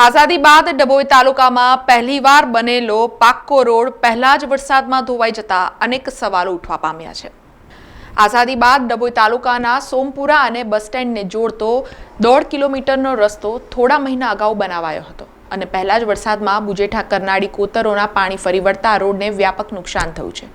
આઝાદી બાદ ડભોઈ તાલુકામાં પહેલીવાર બનેલો પાક્કો રોડ પહેલા જ વરસાદમાં ધોવાઈ જતા અનેક સવાલો ઉઠવા પામ્યા છે. આઝાદી બાદ ડભોઈ તાલુકાના સોમપુરા અને બસ સ્ટેન્ડને જોડતો દોઢ કિલોમીટરનો રસ્તો થોડા મહિના અગાઉ બનાવાયો હતો. અને પહેલા જ વરસાદમાં બુજેઠા કરનાળી કોતરોના પાણી ફરી વળતા રોડને વ્યાપક નુકસાન થયું છે.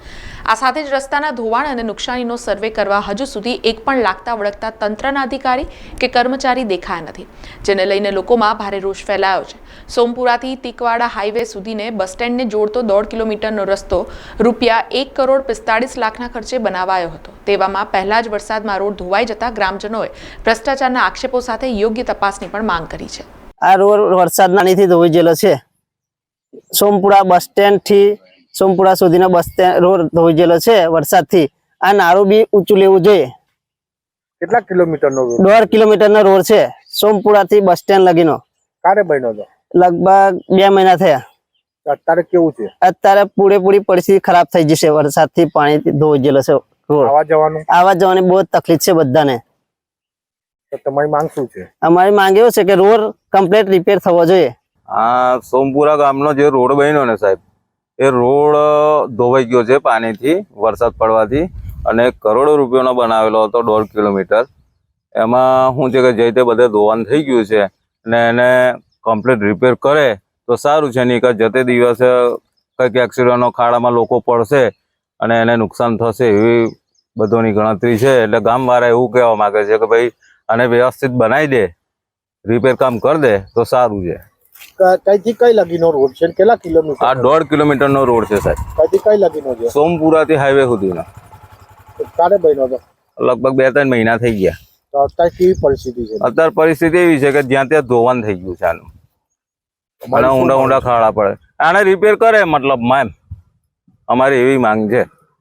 આ સાથે જ રસ્તાના ધોવાણ અને નુકસાનીનો સર્વે કરવા હજુ સુધી એક પણ લાગતા વળગતા તંત્રના અધિકારી કે કર્મચારી દેખાયા નથી, જેને લઈને લોકોમાં ભારે રોષ ફેલાયો છે. સોમપુરાથી તિકવાડા હાઈવે સુધીને બસ સ્ટેન્ડને જોડતો દોઢ કિલોમીટરનો રસ્તો રૂપિયા એક કરોડ પિસ્તાળીસ લાખના ખર્ચે બનાવાયો હતો. તેવામાં પહેલા જ વરસાદમાં રોડ ધોવાઈ જતા ગ્રામજનોએ ભ્રષ્ટાચારના આક્ષેપો સાથે યોગ્ય તપાસની પણ માંગ કરી છે. આ રોડ વરસાદ નીથી ધોઈ ગયેલો છે. સોમપુરા બસ સ્ટેન્ડથી સોમપુરા સુધીનો બસ સ્ટેન્ડ રોડ ધોઈ ગયેલો છે વરસાદથી. આ નારું બી ઊંચું લેવું જોઈએ. કેટલા કિલોમીટર નો રોડ દોઢ કિલોમીટરનો રોડ છે. સોમપુરા થી બસ સ્ટેન્ડ લગીનો. ક્યારે બન્યો હતો? લગભગ બે મહિના થયા. અત્યારે કેવું છે? અત્યારે પૂરેપૂરી પરિસ્થિતિ ખરાબ થઈ જશે. વરસાદથી પાણી ધોઈ ગયેલો છે આવવા જવાનું? આવવા જવાની બહુ તકલીફ છે બધાને. તો તમારી માંગ શું છે? અમારી માંગ એવું છે કે રોડ કમ્પ્લીટ રિપેર થવો જોઈએ. આ સોમપુરા ગામનો જે રોડ બન્યો ને સાહેબ એ રોડ ધોવાઈ ગયો છે પાણીથી વરસાદ પડવાથી અને કરોડો રૂપિયાનો બનાવેલો હતો દોઢ કિલોમીટર. એમાં શું છે કે જે તે બધે ધોવાણ થઈ ગયું છે અને એને કમ્પ્લીટ રિપેર કરે તો સારું છે નહીં કે જતે દિવસે કંઈક એક્સિડન્ટનો ખાડામાં લોકો પડશે અને એને નુકસાન થશે એવી બધોની ગણતરી છે. એટલે ગામવાળા એવું કહેવા માંગે છે કે ભાઈ આને વ્યવસ્થિત બનાવી દે રિપેર કામ કરી દે તો સારું છે. કઈથી કઈ લગીનો રોડ છે? કેટલા કિલોમીટર? આ દોઢ કિલોમીટર નો રોડ છે સાહેબ. કઈથી કઈ લગીનો છે? સોમપુરા થી હાઈવે સુધીનો. તો બન્યો હતો લગભગ બે ત્રણ મહિના થઈ ગયા. તો અત્યારે કેવી પરિસ્થિતિ છે? અત્યારે પરિસ્થિતિ એવી છે કે જ્યાં ત્યાં ધોવાન થઈ ગયું છે આનું. અને ઊંડા ઊંડા ખાડા પડે. આને રિપેર કરે મતલબ એમ. અમારી એવી માંગ છે.